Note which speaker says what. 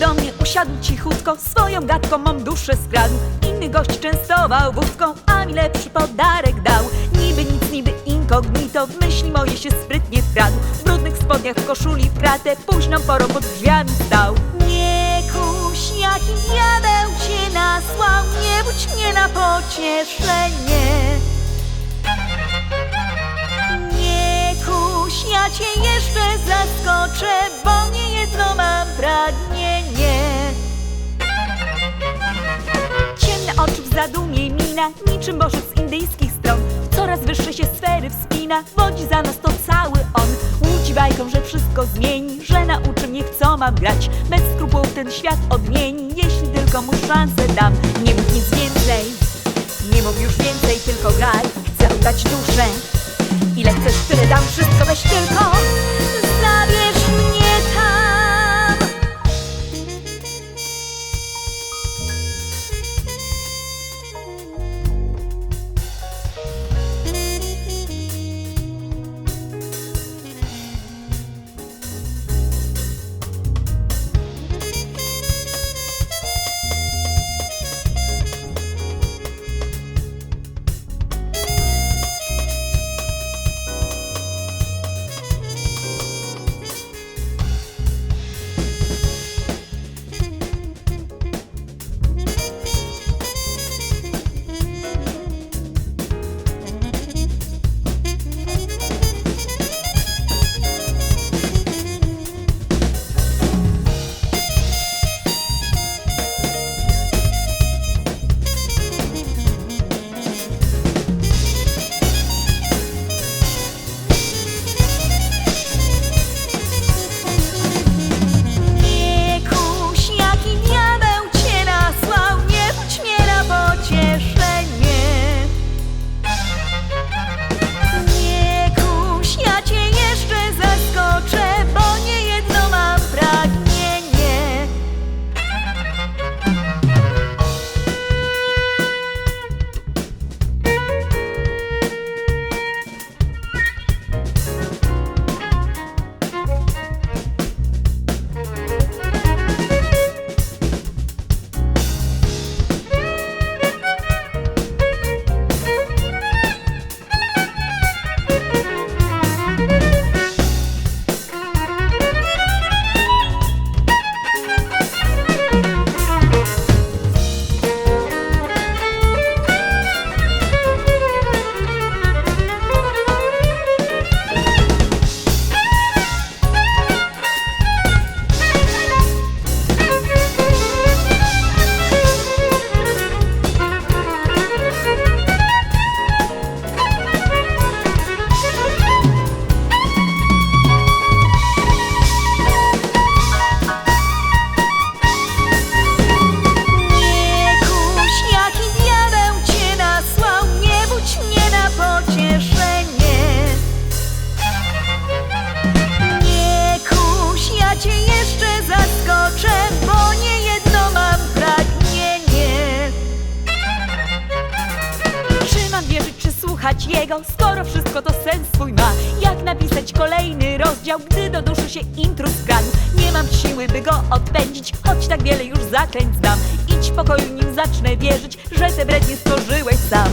Speaker 1: Do mnie, usiadł cichutko, swoją gadką mą duszę skradł. Inny gość częstował wódką, a mi lepszy podarek dał. Niby nic, niby inkognito, w myśli moje się sprytnie wkradł. W brudnych spodniach, w koszuli, w kratę, późną porą pod drzwiami stał. Nie kuś, jaki diabeł cię nasłał, nie budź mnie na pocieszenie. Ja cię jeszcze zaskoczę, bo nie jedno mam pragnienie. Ciemne oczy w zadumie mina, niczym bożec z indyjskich stron. Coraz wyższe się sfery wspina, wodzi za nas to cały on. Łudzi bajką, że wszystko zmieni, że nauczy mnie w co mam grać. Bez skrupułów ten świat odmieni, jeśli tylko mu szansę dam. Nie mów nic więcej, nie mów już więcej, tylko graj. Chcę oddać duszę. Ile chcesz, tyle dam, wszystko weź tylko. Jego, skoro wszystko to sens swój ma? Jak napisać kolejny rozdział, gdy do duszy się intruz wkradł? Nie mam siły, by go odpędzić, choć tak wiele już zaklęć znam. Idź w pokoju, nim zacznę wierzyć, że te brednie stworzyłeś sam.